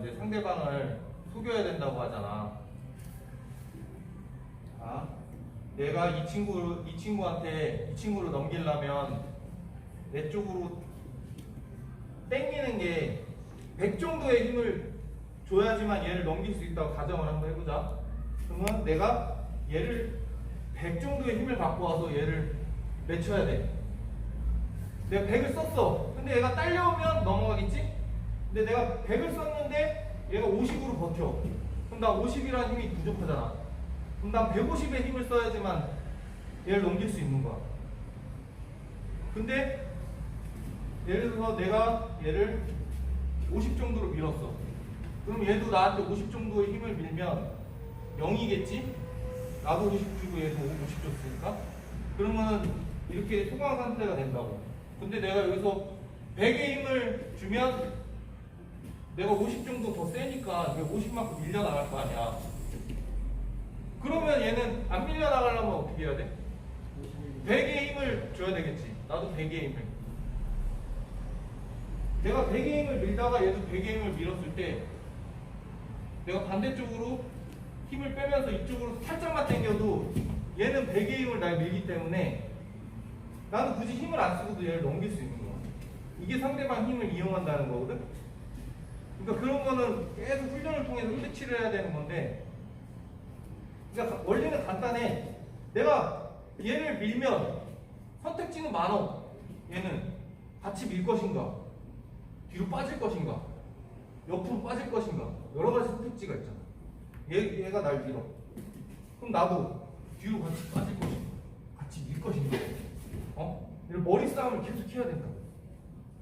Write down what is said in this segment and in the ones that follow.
이제 상대방을 속여야 된다고 하잖아. 자, 내가 이 친구 이 친구한테 이 친구를 넘기려면 내 쪽으로 땡기는 게 100 정도의 힘을 줘야지만 얘를 넘길 수 있다고 가정을 한번 해보자. 그러면 내가 얘를 100 정도의 힘을 갖고 와서 얘를 내쳐야 돼. 내가 100을 썼어. 근데 얘가 딸려오면 넘어가겠지? 근데 내가 100을 썼는데 얘가 50으로 버텨. 그럼 나 50이라는 힘이 부족하잖아. 그럼 난 150의 힘을 써야지만 얘를 넘길 수 있는 거야. 근데 예를 들어서 내가 얘를 50 정도로 밀었어. 그럼 얘도 나한테 50 정도의 힘을 밀면 0이겠지? 나도 50 주고 얘도 50 줬으니까. 그러면 이렇게 소강 상태가 된다고. 근데 내가 여기서 100의 힘을 주면 내가 50 정도 더 세니까 내가 50만큼 밀려나갈 거 아니야. 그러면 얘는 안 밀려나가려면 어떻게 해야 돼? 100의 힘을 줘야 되겠지. 나도 100의 힘을. 내가 100의 힘을 밀다가 얘도 100의 힘을 밀었을 때 내가 반대쪽으로 힘을 빼면서 이쪽으로 살짝만 당겨도 얘는 100의 힘을 날 밀기 때문에 나는 굳이 힘을 안 쓰고도 얘를 넘길 수 있는 거야. 이게 상대방 힘을 이용한다는 거거든. 그러니까 그런 거는 계속 훈련을 통해서 캐치를 해야 되는 건데 그러니까 원리는 간단해. 내가 얘를 밀면 선택지는 많어. 얘는 같이 밀 것인가, 뒤로 빠질 것인가, 옆으로 빠질 것인가 여러 가지 선택지가 있잖아. 얘 얘가 날 밀어. 그럼 나도 뒤로 같이 빠질 것인가, 같이 밀 것인가. 어? 머리 싸움을 계속 해야 된다.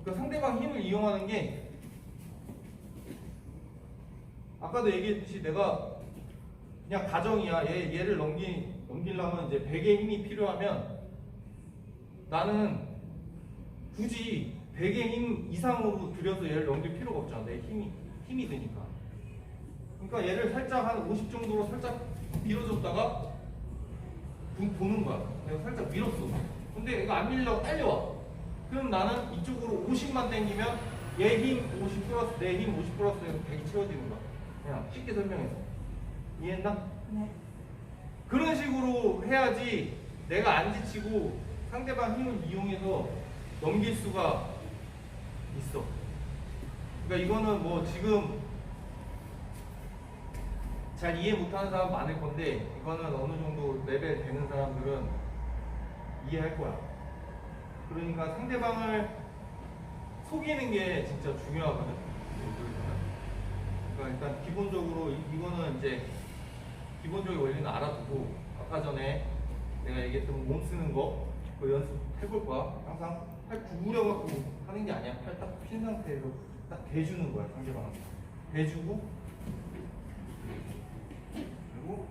그러니까 상대방 힘을 이용하는 게 아까도 얘기했듯이 내가 그냥 가정이야. 얘, 얘를 넘기, 넘기려면 이제 100의 힘이 필요하면 나는 굳이 100의 힘 이상으로 들여서 얘를 넘길 필요가 없잖아. 내 힘이, 힘이 되니까. 그러니까 얘를 살짝 한 50 정도로 살짝 밀어줬다가 보- 보는 거야. 내가 살짝 밀었어. 근데 얘가 안 밀려고 딸려와. 그럼 나는 이쪽으로 50만 당기면 얘 힘 50 플러스 내 힘 50 플러스 100이 채워지는 거야. 그냥 쉽게 설명해서. 이해했나? 네. 그런 식으로 해야지 내가 안 지치고 상대방 힘을 이용해서 넘길 수가 있어. 그러니까 이거는 뭐 지금 잘 이해 못하는 사람 많을 건데 이거는 어느 정도 레벨 되는 사람들은 이해할 거야. 그러니까 상대방을 속이는 게 진짜 중요하거든. 그러니까 일단 기본적으로 이- 이거는 이제 기본적인 원리는 알아두고 아까 전에 내가 얘기했던 몸 쓰는 거 그 연습 해볼 거야. 항상 팔 구부려 갖고 하는 게 아니야. 팔 딱 핀 상태에서 딱 대주는 거야 상대방한테. 대주고 그리고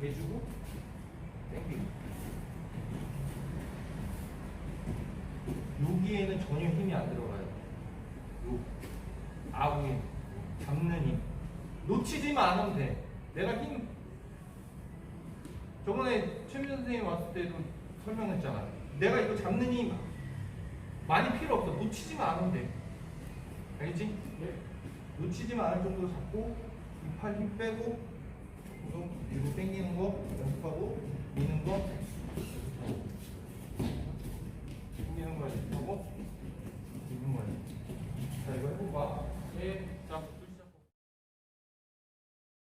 대주고 땡기고. 여기에는 전혀 힘이 안 들어가요. 요 아우에 잡는 힘. 놓치지만 않으면 돼. 내가 힘 저번에 최민 선생님 왔을 때도 설명했잖아. 내가 이거 잡는 힘 많이 필요 없어. 놓치지만 않으면 돼. 알겠지? 네. 놓치지만 않을 정도로 잡고 이 팔 힘 빼고 조금 뒤로 당기는 거 연습하고 미는 거 당기는 거 연습하고 미는 거. 자 이거 해봐. 네.